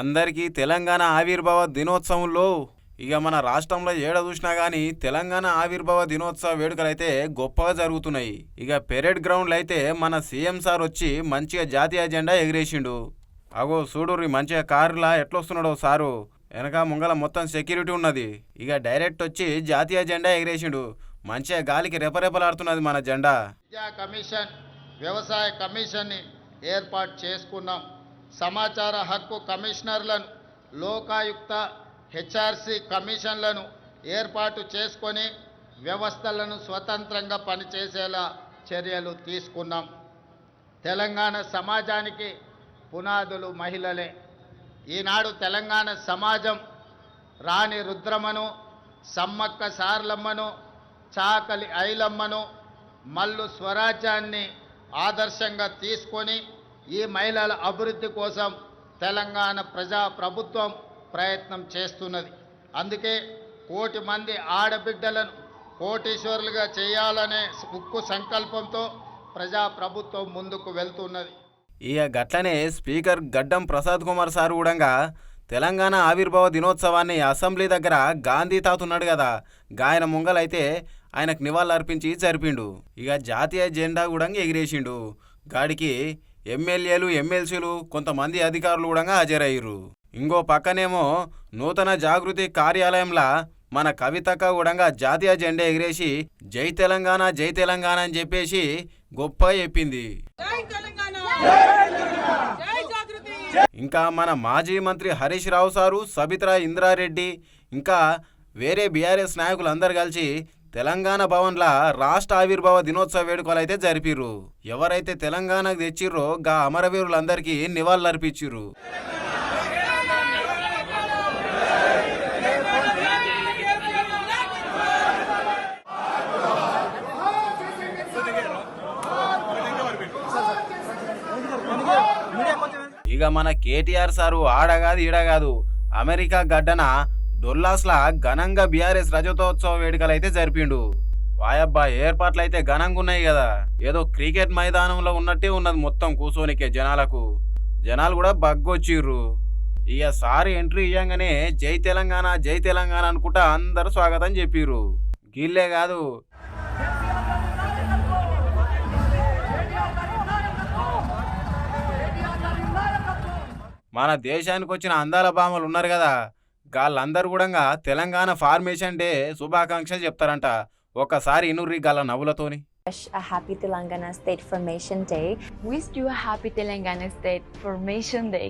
అందరికీ తెలంగాణ ఆవిర్భావ దినోత్సవంలో ఇక మన రాష్ట్రంలో ఏడ చూసినా కానీ తెలంగాణ ఆవిర్భావ దినోత్సవ వేడుకలు అయితే గొప్పగా జరుగుతున్నాయి. ఇక పెరేడ్ గ్రౌండ్లో అయితే మన సీఎం సార్ వచ్చి మంచిగా జాతీయ జెండా ఎగిరేసిండు. అగో చూడుర్రి మంచిగా కారులా ఎట్లొస్తున్నాడో సారు? వెనక ముంగల మొత్తం సెక్యూరిటీ ఉన్నది. ఇక డైరెక్ట్ వచ్చి జాతీయ జెండా ఎగిరేసిండు. మంచిగా గాలికి రెపరెపలాడుతున్నది మన జెండా. కమిషన్ వ్యవసాయ కమిషన్ని ఏర్పాటు చేసుకున్నాం. సమాచార హక్కు కమిషనర్లను లోకాయుక్త హెచ్ఆర్సి కమిషన్లను ఏర్పాటు చేసుకొని వ్యవస్థలను స్వతంత్రంగా పనిచేసేలా చర్యలు తీసుకున్నాం. తెలంగాణ సమాజానికి పునాదులు మహిళలే. ఈనాడు తెలంగాణ సమాజం రాణి రుద్రమను సమ్మక్క సార్లమ్మను చాకలి ఐలమ్మను మల్లు స్వరాజ్యాన్ని ఆదర్శంగా తీసుకొని ఈ మహిళల అభివృద్ధి కోసం తెలంగాణ ప్రజా ప్రభుత్వం ప్రయత్నం చేస్తున్నది. అందుకే కోటి మంది ఆడబిడ్డలను కోటీశ్వరులుగా చేయాలనే ఉక్కు సంకల్పంతో ప్రజా ప్రభుత్వం ముందుకు వెళ్తున్నది. ఇక గట్లనే స్పీకర్ గడ్డం ప్రసాద్ కుమార్ సార్ కూడా తెలంగాణ ఆవిర్భావ దినోత్సవాన్ని అసెంబ్లీ దగ్గర గాంధీ తాతున్నాడు కదా. గాయన ముంగలైతే ఆయనకు నివాళులర్పించి జరిపిండు. ఇక జాతీయ జెండా కూడా ఎగిరేసిండు. గాడికి ఎమ్మెల్యేలు ఎమ్మెల్సీలు కొంతమంది అధికారులు కూడా హాజరయ్యారు. ఇంకో పక్కనేమో నూతన జాగృతి కార్యాలయంలో మన కవితక్క కూడా జాతీయ జెండా ఎగిరేసి జై తెలంగాణ జై తెలంగాణ అని చెప్పేసి గొప్ప చెప్పింది. ఇంకా మన మాజీ మంత్రి హరీష్ రావు సారు సబిత్రా ఇంద్రారెడ్డి ఇంకా వేరే బీఆర్ఎస్ నాయకులు అందరు కలిసి తెలంగాణ భవన్ల రాష్ట్ర ఆవిర్భావ దినోత్సవ వేడుకలు అయితే జరిపిర్రు. ఎవరైతే తెలంగాణకు తెచ్చిర్రో గా అమరవీరులందరికీ నివాళులర్పించిర్రు. ఇక మన కేటీఆర్ సారు ఆడగాదు ఈడగాదు. అమెరికా గడ్డన డొల్లాస్లా ఘనంగా బీఆర్ఎస్ రజతోత్సవ వేడుకలు అయితే జరిపిండు. వాయబ్బా ఏర్పాట్లు అయితే ఘనంగా ఉన్నాయి కదా ఏదో క్రికెట్ మైదానంలో ఉన్నట్టే ఉన్నది మొత్తం కూసోనికే జనాలకు. జనాలు కూడా బగ్గొచ్చిర్రు. ఇక సారి ఎంట్రీ ఇయ్యంగానే జై తెలంగాణ జై తెలంగాణ అనుకుంటా అందరూ స్వాగతం చెప్పిర్రు. గిల్లే కాదు మన దేశానికి వచ్చిన అందాల భామలు ఉన్నారు కదా గాళ్ళందరూ కూడా తెలంగాణ ఫార్మేషన్ డే శుభాకాంక్షలు చెప్తారంట ఒక్కసారి ఇనుర్రి గాళ్ళ నవ్వులతోని wish a happy Telangana State Formation Day. Wish you a happy Telangana State Formation Day.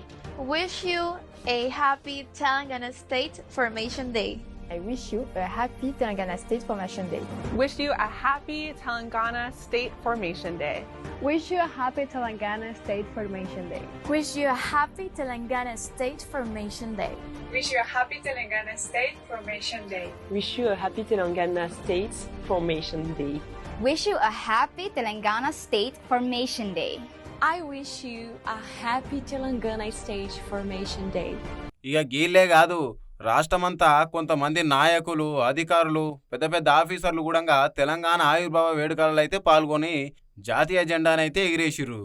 Wish you a happy Telangana State Formation Day. I wish you a happy Telangana State Formation Day. Wish you a happy Telangana State Formation Day. Wish you a happy Telangana State Formation Day. Wish you a happy Telangana State Formation Day. Wish you a happy Telangana State Formation Day. Wish you a happy Telangana State Formation Day. Wish you a happy Telangana State Formation Day. I wish you a happy Telangana State Formation Day. ఇక గీళ్ళే కాదు రాష్ట్రమంతా కొంతమంది నాయకులు అధికారులు పెద్ద పెద్ద ఆఫీసర్లు కూడా తెలంగాణ ఆవిర్భావ వేడుకలలో అయితే పాల్గొని జాతీయ జెండానైతే ఎగిరేసిర్రు.